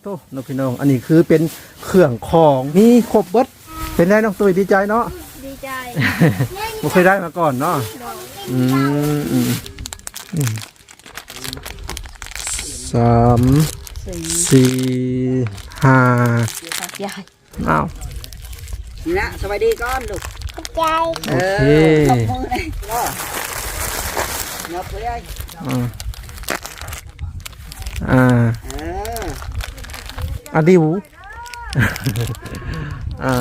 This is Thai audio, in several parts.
โตน้องพี่น้อง อันนี้คือเป็นเครื่องของมีครบเบิดเป็นได้น้องตุ้ยดีใจเนาะ ดีใจบ่เคยได้มาก่อนเนาะ อืมอืมอืมสามสี่ห้าใหญ่อ้าวนี่นะสวัสดีก่อนลูกขอบใจโอเคตบมือเลยก็ยกไปเลยอ่าอ่าเออ อะดิวอ่า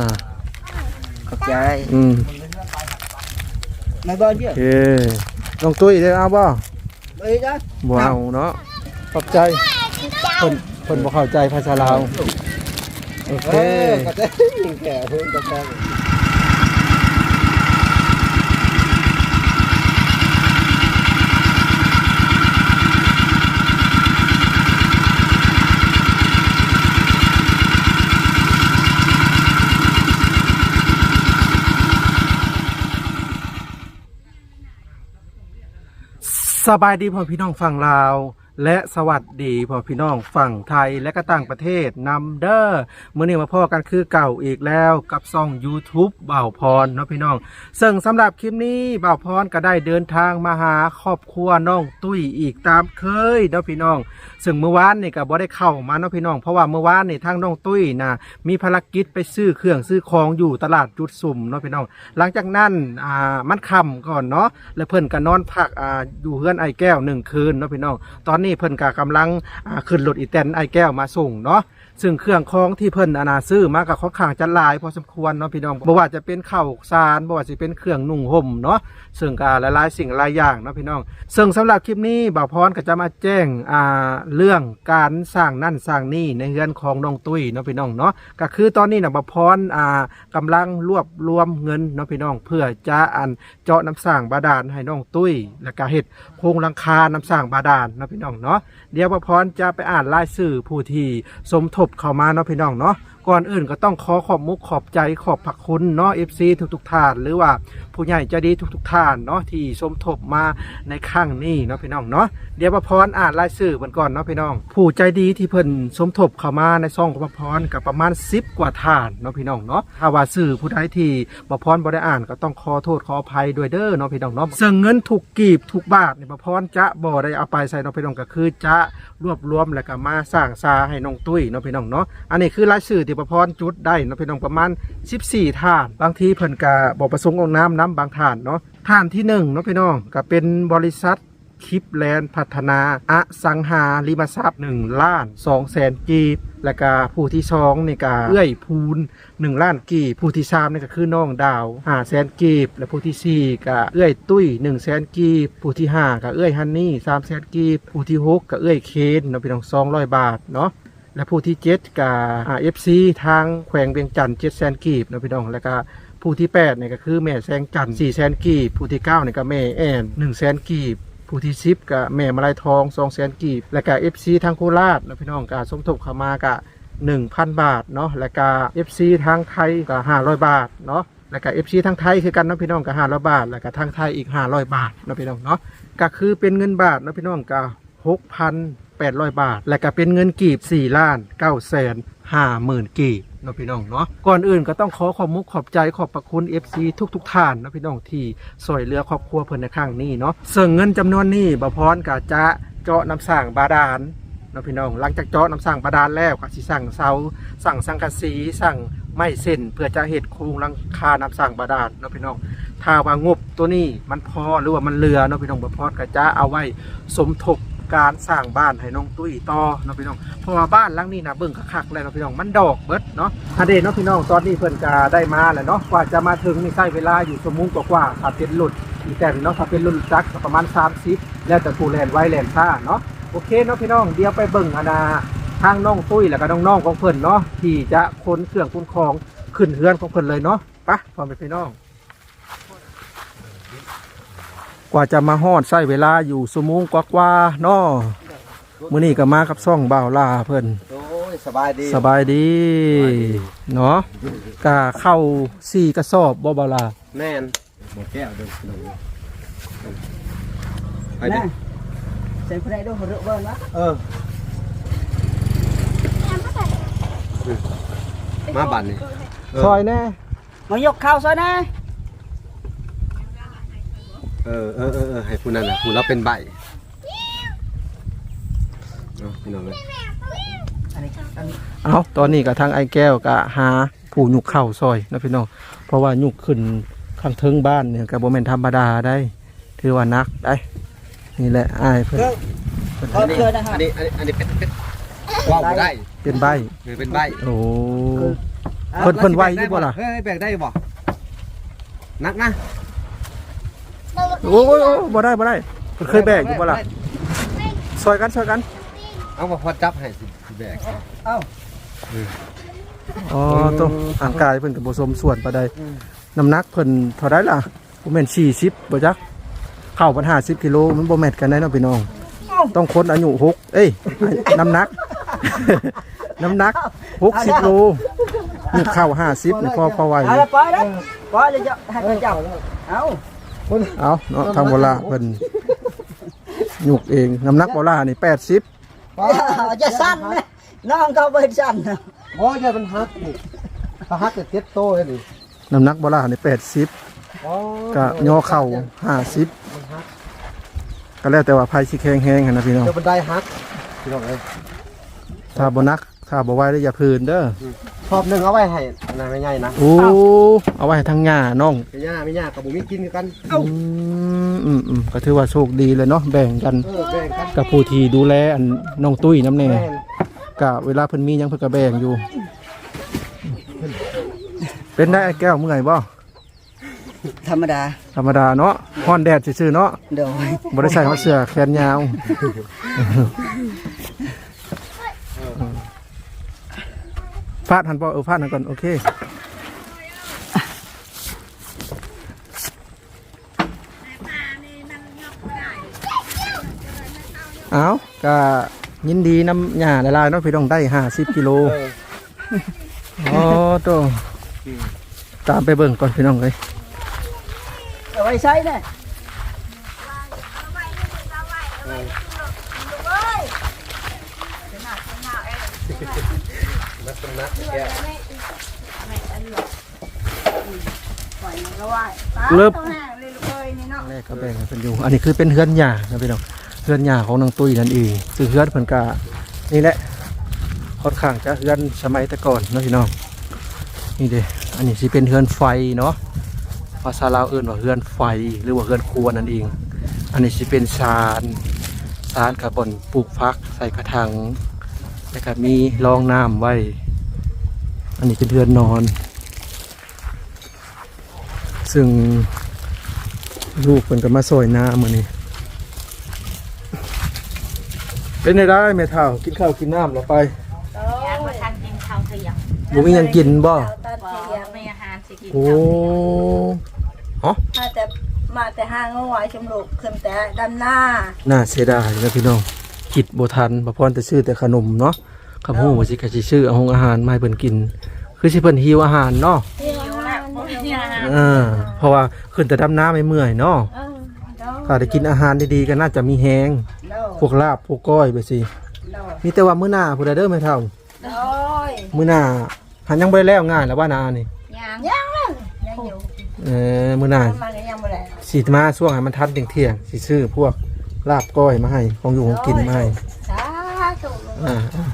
ขอบใจอืมไม่บอลเยโออะเคน้องตุ้ยได้เอาบ่เอ้ยจ้ะบ่เอาเนาะขอบใจเพิ่นเพิ่นบ่เข้าใจภาษาลาวโอเคเออขอบใจยิงแก่เพิ่งขอบใจ สบายดีพ่อพี่น้องฝั่งลาว และสวัสดีพ่อพี่น้องฝั่งไทยและก็ต่างประเทศนำเด้อมื้อนี้มาพ่อกันคือเก่าอีกแล้วกับซ่อง YouTube บ่าวพรเนาะพี่น้อง ซึ่งสำหรับคลิปนี้เบ่าวพรก็ได้เดินทางมาหาครอบครัวน้องตุ้ยอีกตามเคยเนาะพี่น้อง ซึ่งเมื่อวานนี่ก็บ่ได้เข้ามาเนาะพี่น้อง เพราะว่าเมื่อวานนี่ทางน้องตุ้ยนะมีภารกิจไปซื้อเครื่องซื้อของอยู่ตลาดจุดสุ่มเนาะพี่น้อง หลังจากนั้นอ่ามันค่ำก่อนเนาะแล้วเพิ่นก็นอนพักอ่าอยู่เฮือนไอแก้วหนึ่งคืนเนาะพี่น้องตอนนี้เพิ่นก็กำลังขึ้นรถอีแตนไอแก้วมาส่งเนาะ ซึ่งเครื่องของที่เพิ่นอนาซื้อมากับค่อนข้างจะลายพอสมควรเนาะพี่น้องบ่ว่าจะเป็นข้าวสารบ่ว่าจะเป็นเครื่องนุ่งห่มเนาะซึ่งก็หลายๆสิ่งหลายอย่างเนาะพี่น้อง ซึ่งสำหรับคลิปนี้บ่าวพรก็จะมาแจ้งอ่าเรื่องการสร้างนั่นสร้างนี่ในเรือนของน้องตุ้ยเนาะพี่น้องเนาะก็คือตอนนี้นะบ่าวพรอ่ากำลังรวบรวมเงินเนาะพี่น้อง เพื่อจะอันเจาะน้ำสร้างบาดาลให้น้องตุ้ย แล้วก็เฮ็ดโครงหลังคาน้ำสร้างบาดาลเนาะพี่น้องเนาะเดี๋ยวบ่าวพรจะไปอ่านรายชื่อผู้ที่สมทบเข้ามาเนาะพี่น้องเนาะ ก่อนอื่นก็ต้องขอขอบมุกขอบใจขอบพระคุณเนาะ FC ทุกๆท่านหรือว่าผู้ใหญ่ใจะดีทุกๆท่านเนาะที่สมทบมาในครั้งนี้เนาะพี่น้องเนาะเดี๋ยวประพรอ่านรายชื่อมันก่อนเนาะพี่น้อง ผู้ใจดีที่เพิ่นสมทบเข้ามาในซองของประพรกับประมาณ10กว่าท่านเนาะพี่น้องเนาะถ้าว่าชื่อผู้ใดที่ประพรบ่ได้อ่านก็ต้องขอโทษขออภัยด้วยเด้อเนาะพี่น้องเนาะซึ่งเงินถูกกีบถูกบาทเนี่ยประพรจะบ่ได้เอาไปใส่เนาะพี่น้องก็คือจะรวบรวมแล้วก็มาสร้างซาให้น้องตุ้ยเนาะพี่น้องเนาะอันนี้คือรายชื่อที่ประพรจุดได้นะพี่น้องประมาณ 14ท่าน บางทีเพิ่นก็บ่ประสงค์ออกน้ำน้ำบางท่านเนาะท่านที่หนึ่งเนาะพี่น้องก็เป็นบริษัทคลิปแลนด์พัฒนาอสังหาริมทรัพย์1ล้าน2แสนกีบ และก็ผู้ที่สองนี่ก็เอื้อยพูน1ล้านกีบ ผู้ที่สามนี่ก็คือน้องดาว5แสนกีบ และผู้ที่สี่ก็เอื้อยตุ้ย1แสนกีบ ผู้ที่ห้าก็เอื้อยฮันนี่3แสนกีบ ผู้ที่หกก็เอื้อยเคนเนาะพี่น้อง200 บาทเนาะ และผู้ที่เจ็ดกับเอฟซีทางแขวงเวียงจันทร์เจ็ดแสนกีบนะพี่น้องแล้วก็ผู้ที่แปดเนี่ยก็คือแม่แซงจันทร์สี่แสนกีบ ผู้ที่เก้าเนี่ยก็แม่แอนหนึ่งแสนกีบผู้ที่สิบก็แม่มาลายทองสองแสนกีบ และก็เอฟซีทางโคราชนะพี่น้องก็สมทบเข้ามากะหนึ่งพันบาทเนาะและก็เอฟซีทางไทยก็ห้าร้อยบาทเนาะแล้วก็เอฟซีทางไทยคือกันนะพี่น้องก็ห้าร้อยบาท แล้วก็ทางไทยอีกห้าร้อยบาทนะพี่น้องเนาะก็คือเป็นเงินบาทนะพี่น้องก็หกพัน แปดร้อยบาท และก็เป็นเงินกีบสี่ล้านเก้าแสนห้าหมื่นกีบนะพี่น้องเนาะก่อนอื่นก็ต้องขอขอบมุกขอบใจขอบประคุณ FC ทุกทุกท่านนะพี่น้องที่สวยเรือครอบครัวเพิ่นในครั้งนี้เนาะซึ่งเงินจำนวนนี้บ่พรก็จะเจาะน้ำสร้างบาดาลนะพี่น้องหลังจากเจาะน้ำสั่งบาดาลแล้วก็สิสั่งเสาสั่งสังกะสีสั่งไม้เส้นเพื่อจะเฮ็ดโครงหลังคาน้ำสั่งบาดาลนะพี่น้องถ้าว่างบตัวนี้มันพอหรือว่ามันเหลือนะพี่น้องบ่พอก็จะเอาไว้สมทบ การสร้างบ้านให้น้องตุ้ยต่อเนาะพี่น้องเพราะว่าบ้านหลังนี้นะเบิ่งคักๆแล้วเนาะพี่น้องมันดอกเบิดเนาะอันเดเนาะพี่น้องตอนนี้เพิ่นก็ได้มาแล้วเนาะกว่าจะมาถึงนี่ใช้เวลาอยู่ชั่วโมงกว่าๆถ้าเป็นรถอีแต่เนาะถ้าเป็นรถจักรก็ประมาณ30แล้วแต่ผู้แลนไวแลนช้าเนาะโอเคเนาะพี่น้องเดี๋ยวไปเบิ่งอาณาทางน้องตุ้ยแล้วก็น้องๆของเพิ่นเนาะที่จะค้นเครื่องคุณของขึ้นเฮือนของเพิ่นเลยเนาะไปะพร้อมไปพี่น้อง กว่าจะมาฮอดใช้เวลาอยู่สมงกว่าๆเนาะมื้อนี้ก็มากับซ่องบ่าวลาเพิ่นโอ้ยสบายดี สบายดีเนาะกะเข้าสี่กระสอบบ่บ่าวลาแม่นหมดแก้วเดินขนมไปไปดิดิใส่ผู้ใดดูหัวเราะเบิ่งวะเออ มาบันนี่เอซออยแน่มายกข้าวซะนะ เออเออเออเออให้ผู้นั้นน่ะผู้เราเป็นใบเอาพี่น้องเลยอันนี้อันนี้เอาตอนนี้ก็ทางไอ้แก้วก็หาผู้ยุกเข้าซอยนะพี่น้องเพราะว่ายุกขึ้นข้างเทิงบ้านเนี่ยก็บ่แม่นธรรมดาได้ ถือว่านักได้นี่แหละอ้ายเพิ่นขอเชิญนะครัอับนนี้อันนี้อันนี้เป็นเป็นว่าวบ่ได้เป็นใบเออเป็นใบโอ้ เพิ่นเพิ่นไหวอยู่บ่ล่ะ เฮ้ยแบกได้บ่นักนะ โอ้ยโอ้ยบ่ได้บ่ได้เพิ่นเคยแบกอยู่บ่ล่ะซอยกันซอยกันเอามาพอจับให้สิสิแบกเอ้าอ๋อต้องร่างกายเพิ่นก็บ่สมส่วนปานใดน้ำหนักเพิ่นเท่าไดล่ะบ่แม่น40บ่จักเข้าปัน50กิโลมันบ่แม่นกันได้เนาะพี่น้อง ต้องคนอายุ6เอ้ยน้ำหนัก น้ำหนัก60โลนี่เข้า50นี่พอพอไหวอเอายู่ละปล่อยแล้วปล่อยเลยจะให้มันจับเอา เอาเนาะทางโบราณเพิ่นยุกเองน้ำหนักโบราณนี่80จะสั้นนะน้องเขาเป็นสั้นนะโอ้ยมันฮักนี่ถ้าฮักจะเจ็ดโตเลยนี่น้ำหนักโบราณนี่80อ๋อก็ย่อเข่าห้าสิบก็แล้วแต่ว่าไพ่สิแข็งแห้งหั้นนะพี่น้องเดี๋ยวบันไดฮักพี่น้องเอ้ยถ้าบ่นัก ถ้าบ่ไหวได้อย่าพื้นเด้อชอบหนึงเอาไว้ให้นายไม่ใหญ่นะโอ้เอาไว้ให้ทางหญ้าน้องไม่ย่าไม่ย่ากับบุมีกินกันอืมอืมอืมก็ถือว่าโชคดีเลยเนาะแบ่งกันเออแบ่งกันกับผู้ที่ดูแลอันน้องตุ้ยน้ำแน่แบ่งก็เวลาเพิ่นมีหยังเพิ่นก็แบ่งอยู่ เป็นได้ไอ้แก้วเมื่อยบ่ธรรมดาธรรมดาเนาะฮ้อนแดดซื่อๆเนาะ เดี๋ยวบ่ได้ใส่เสื้อแขนยาว ฟาดหันบ่เออฟาดหันก่อน โอเค เอาก็ยินดีน้ำหญ้าละลายๆเนาะพี่ต้องได้ห้าสิบกิโลเอออ๋อโตตามไปเบิ่งก่อนพี่น้องเลยเอาไว้ใช้เนี่ยนักเป็ นนักแก้วเริ่มแรกก็แบ่งกันเป็นอยู่ อันนี้คือเป็นเฮือนหญ้านะพี่น้องเฮือนหญ้าของนางตุ้ยนั่นเองซึ่งเฮือนเพิ่นกะนี่แหละค่อนข้างจะเฮือนสมัยแต่ก่อนเนาะพี่น้องนี่เด้อันนี้สิเป็นเฮือนไฟเนาะภาษาลาวเอิ้นว่าเฮือนไฟหรือว่าเฮือนครัวนั่นเอง อันนี้สิเป็นศาลศาลกับบอนปลูกพักใส่กระถาง แล้วก็มีรองน้ำไว้ อันนี้เป็นเฮือนนอน ซึ่งลูกเป็นก็มาซอยน้ำมือนี้เป็นไงได้แม่เท่ากินข้าวกินน้ำแล้วไปอยากมาทานกินข้าวเที่ยงบ่มีหยังกินบ่บ่ไม่อาหารสิกินโอ้ฮะมาแต่มาแต่ห้างเอาไว้ชมลูกขึ้นแต่ดำหน้าน่าเสียดายนะพี่น้อง คิดบ่ทันบ่พรแต่ซื้อแต่ขนมเนาะคำฮู้ว่าสิก็สิซื้อเอาหงอาหารมาให้เพิ่นกิน คือสิเพิ่นหิวอาหารเนาะหิวแล้วบ่มีอาหารเออเพราะว่าขึ้นแต่ดำน้ำไม่เมื่อยเนาะเออเนาะถ้าได้กินอาหารดีๆก็น่าจะมีแฮงเนาะพวกลาบพวกก้อยไปสิเนาะมีแต่ว่ามื้อหน้าผู้ใดเด้อแม่เท่าโอ้ยมื้อหน้าหันยังบ่ได้แล้วง่ายแล้วว่านานี่ยังยังเลยยังอยู่เออมื้อหน้ามันก็ยังไม่ได้สิมาช่วงให้มันทันเที่ยงๆสิซื้อพวก ลาบก้อยมาให้ของอยู่ของกินมาให้สาธุลูกอ่าอ่า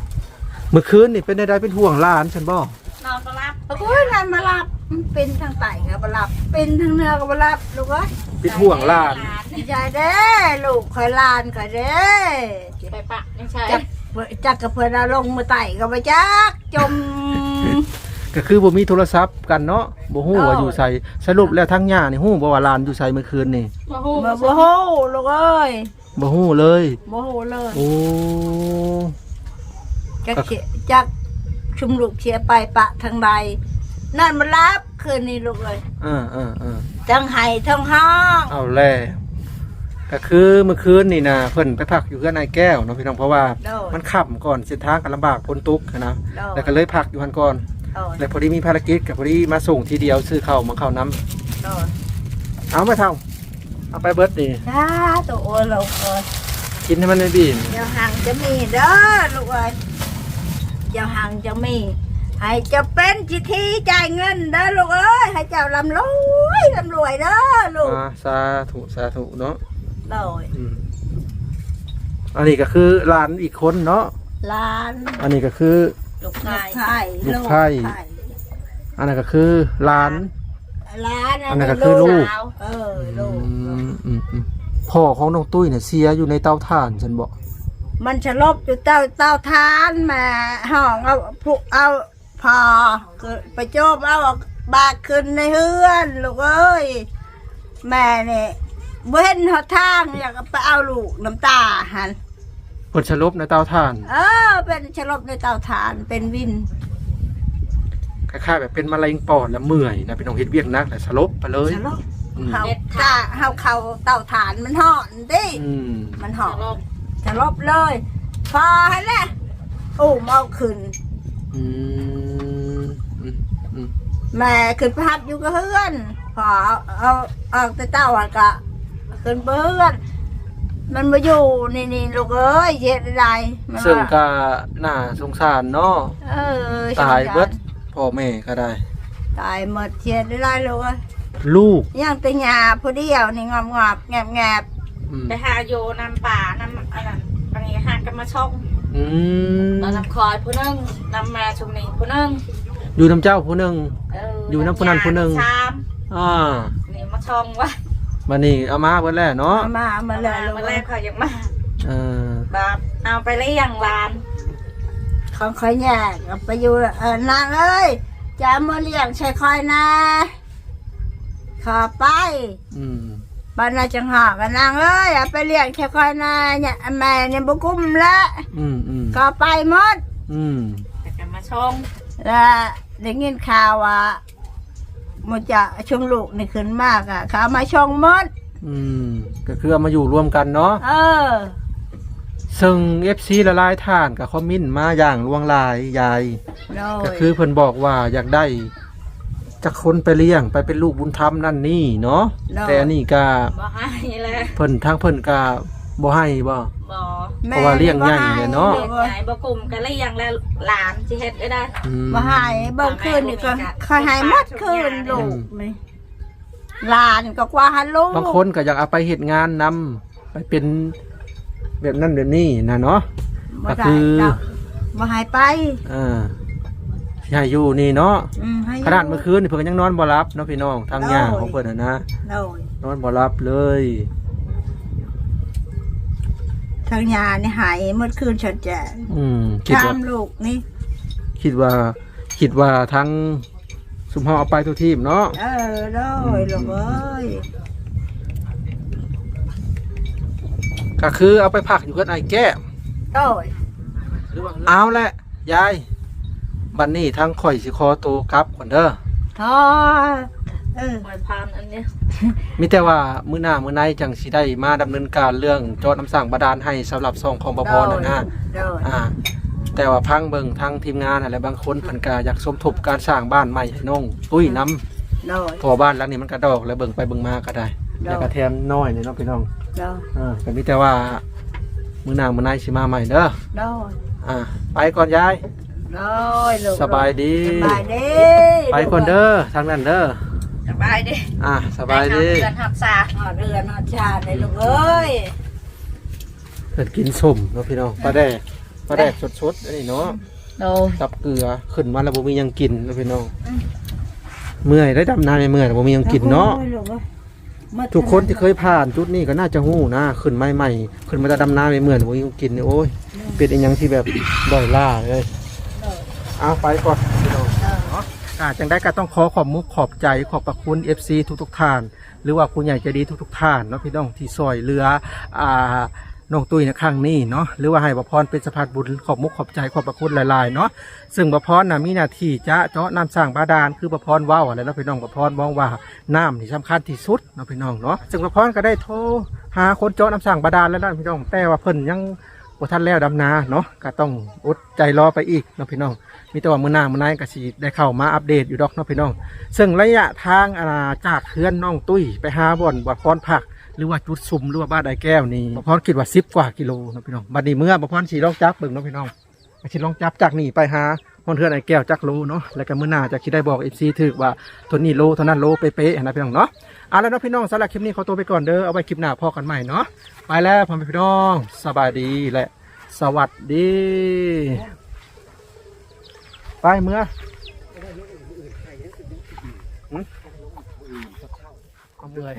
เมื่อคืนนี่เป็นได้เป็นห่วงหลานฉันบ่นอนก็รับโอ้ยนั่นมารับมันเป็นทางไตก็มารับ เป็นทางเหนือก็มารับลูกเอ้ยเป็นห่วงหลานดีใจเด้ลูกคอยหลานก็เด้ไปปะไม่ใช่จักจักกับเพื่อนเอาลงมาไต่ก็ไปจักจมก็คือบ่มีโทรศัพท์กันเนาะบ่ฮู้ว่าเอ้าอยู่ไสสรุปแล้วทั้งย่านี่ฮู้บ่ว่าหลานอยู่ไสเมื่อคืนนี่บ่ฮู้มาโมโหลูกเอ้ย บ่ฮู้เลย โมโหเลยโอ้จักเขียจักชุมลูกเชียร์ไปปะทางใดนั่นมารับคืนนี้ลูกเลยอ่าอ่าอ่าทั้งไห้ทั้งห้องเอาแล้วก็คือเมื่อคืนนี่นะเพิ่นไปพักอยู่เพื่อนนายแก้วเนาะพี่น้องเพราะว่า โดดมันขับก่อนเส้นทางกันลำบากพ้นตุกนะโดดแล้วก็เลยพักอยู่หันก่อน โดดแล้วพอดีมีภารกิจกับพอดีมาส่งทีเดียวซื้อข้าวมาข้าวน้โดดำเอาไปเท่า เอาไปเบิร์ดดีถ้าตัวเราเอ้ยกินให้มันไม่บีนเดี๋ยวห่างจะมีเด้อลูกเอ้ยเดี๋ยวห่างจะมีให้เจะเป็นจิทีจ่ายเงินเด้อลูกเอ้ยให้เจ้าลำรวยลำรวยเด้อลูกอ่าสาธุสาธุเนาะโดยอืมอันนี้ก็คือหลานอีกคนเนาะล้านอันนี้ก็คือ ลูกลูชากยไผ่ลูกไผ่อันนั้นก็คือหลาน ล้านอันนั้นก็คือลูกสาวเออลูกอืมอืมอืมพ่อของน้องตุ้ยเนี่ยเสียอยู่ในเตาถ่านฉันบอกมันจะลบอยู่เต้าเต้าทานมาห้องเอาพวกเอาพอคือไปโจบเอาบากขึ้นในเฮือนลูกเอ้ยแม่เนี่ยเว้นหอทางอยากไปเอาลูกน้ำตาหันเพิ่นสลบในเตาถ่าน เออ เป็นชลบในเตาถ่านเป็นวิน คล้ายๆแบบเป็นมะเร็งปอดแล้วเมื่อยนะเป็นองเฮ็ดเวียกหนักแต่สลบไปเลยชลบอืมเฮาถ้าเฮาเข้าเตาถ่านมันห่อนดิ อืมมันหสาอวนลบชลบเลย พอให้แหละอุ้มเอาขึ้น อืมอืมอืมแม่ขึ้นไปหัดอยู่กับเพื่อน พอเอาเอาเอาแต่เต้าอะก็ขึ้นไปเพื่อน มันมาอยู่นี่นี่ลูกเอ้ยเฮ็ดอะไรมันซึ่งว่าก็น่าสงสารเนาะเออตายเบิด พ่อแม่ก็ได้ ตายหมดเฮ็ดอะไรลูกเอ้ยลูกย่างแต่หยาผู้เดียวนี่งอมงอบแงบแงบอืมไปหาโยนำป่านำอันนั้นอันนี้หากันมาชงอืมเรานำคอยผู้หนึงนำมาชุมนี้ผู้หนึงอยู่น้ำเจ้าผู้หนึงเอยู่นำผู้นั้นผู้หนึ่งสามอ่านี่มาชงวะมานี่เอามาเบิดแล้วเนาะเอามาเอามาเลยลูกมาแรเอ้ยกเขายังมาเออแบบเอาไปเลี้ยงหลาน ของคอยแยกเอาไปอยู่เออนางเอ้ยจะเอามาเลี้ยงใช้คอยนะขอไปอืมบ้านนาจังหอกกันนางเอ้ยเอาไปเลี้ยงใช้คอยนะเนี่ยแม่เนี่ยบุกุ้มละอืมอืมขอไปหมดอืมแต่กันมาชงแล้วได้ยินข่าวว่ามันจะชงลูกนี่ขึ้นมากอะเขาเอามาชงหมด อืมก็คือเอามาอยู่รวมกันเนาะ เออ ซึ่ง FC ละลายท่านกับคอมเมินต์มาอย่างลวงลายยาย โดก็ยคือเพิ่นบอกว่าอยากได้จากคนไปเลี้ยงไปเป็นลูกบุญธรรมนั่นนี่เนาะแต่อันนี้ก็บ่ให้เลยเพิ่นทางเพิ่นก็บ่ให้บ่ บ่แม่เพราะว่าเลี้ยงใหญ่เนี่ยเนาะเลี้ยงใหญ่บ่กลุ่มกันเลี้ยงแล้วหลานสิเฮ็ดได้ได้ อืมมาหายเบิ่งคืนนี่ก็คอยหายหมดคืนลูกนี่หลานก็กว่าหันลูกบางคนก็อยากเอาไปเฮ็ดงานนำไปเป็น แบบนั้นแบบนี้นะเนาะบ่ก็ได้คือดอกบ่หายไป อ่าสิให้อยู่นี่เนาะอืมให้ยู่ ขนาดเมื่อคืนนี่เพิ่นก็ยังนอนบ่หลับเนาะพี่น้องทางย่าของเพิ่นน่ะนะโดยนอนบ่หลับเลยทางยานี่หายหมดคืนฉันแจกอืมคิดตาว่ามลูกนี่ คิดว่าคิดว่าทั้งสุมเฮาเอาไปทุกทีมเนาะ เออโดยลูกเอ้ย ก็คือเอาไปผักอยู่กับไอ้แก้มโดยเอาแหละยายบัดนี้ทั้งข่อยสิขอตัวกลับก่อนเด้อทอเออหวยพานอันเนี้ยมีแต่ว่ามื้อหน้ามื้อในจังสิได้มาดำเนินการเรื่องเจอน้ำสั่งบาดาลให้สำหรับซองของบพน่ะนะ โดยอ่าแต่ว่าพังเบิ่งทางทีมงานอะไรบางคนเพิ่นก็อยากสมทบการสร้างบ้านใหม่ให้น้องตุ้ยนํโดยพอบ้านหลังนี้มันก็ดอกแล้วเบิ่งไปเบิ่งมาก็ได้ ได้แล้วก็แถมน้อยนี่เนาะพี่น้องโดยอ่าก็มีแต่ว่ามื้อหน้ามื้อในสิมาใหม่เด้อโดยอ่าไปก่อนยาย โดยลูกสบายดี สบายดีไปคนเด้อทางนั้นเด้อสบายดิอ่าสบายดีไทำเดือนหับซาหอดเรือนหอดชาติเลยลูกเอ้ยเพิ่นกินสมเนาะพี่น้องปลาแดกปลาแดกสดๆอันนี้เนาะ โดกับเกลือขึ้นมาแล้วบ่มีหยังกินเนาะพี่น้องเมื่อยได้ดำนาไม่เมื่อยแล้วบ่มีหยังกินเนาะโอ้ยลูกเอ้ยหมด ทุกคนที่เคยผ่านจุดนี้ก็น่าจะฮู้นะขึ้นใหม่ๆขึ้นมาจะดำนาไม่เมื่อยแล้วบ่มีหยังกินนี่โอ้ยเป็นอีหยังที่แบบด้อยล่าเลยเอาไปก่อนพี่น้องอ่าจังได้ก็ต้องขอขอบมุกขอบใจขอบพระคุณ FC ทุกทุกๆท่าน หรือว่าคุณใหญ่ใจดีทุกทุกๆท่านเนาะพี่น้องที่ซอยเรืออ่า น้องตุ้ยในครั้งนี้เนาะหรือว่าให้บพรเป็นสะพานบุญขอบมุกขอบใจขอบพระคุณหลายๆเนาะซึ่งบพรน่ะมีหน้าที่จะเจาะน้ำสร้างบาดาลคือบพรว้าวอะไรเนาะพี่น้องบพรมองว่าน้ำนี่สำคัญที่สุดเนาะพี่น้องเนาะซึ่งบพรก็ได้โทรหาคนเจาะน้ำสร้างบาดาลแล้วนะพี่น้องแต่ว่าเพิ่นยังบ่ทันแล้วดำนาเนาะก็ต้องอดใจรอไปอีกเนาะพี่น้องมีแต่ว่ามือหน้ามือในก็สิได้เข้ามาอัปเดตอยู่ดอกเนาะพี่น้อง ซึ่งระยะทางอาจากเฮือนน้องตุ้ยไปหาบ่อนบ่อพรผัก หรือว่าจุดซุ่มหรือว่าบ้านไอแก้วนี่บ่พรคิดว่า10กว่ากิโลนะพี่น้องบัดนี้เมื่อบ่พรสิลองจับเบิ่งเนาะพี่น้องสิลองจับจากนี่ไปหาฮอนเทือนไอ้แก้วจักโลเนาะแล้วก็มื้อหน้าจะคิดได้บอก FC ถึกว่าตัวนี้โลเท่านั้นโลเป๊ะๆนะพี่น้องเนาะเอาแล้วเนาะพี่น้องสำหรับคลิปนี้ขอตัวไปก่อนเด้อเอาไว้คลิปหน้าพอกันใหม่เนาะไปแล้วพ่อแม่พี่น้องสบายดีและสวัสดี ไปเมื่อหืมเอาเมื่อย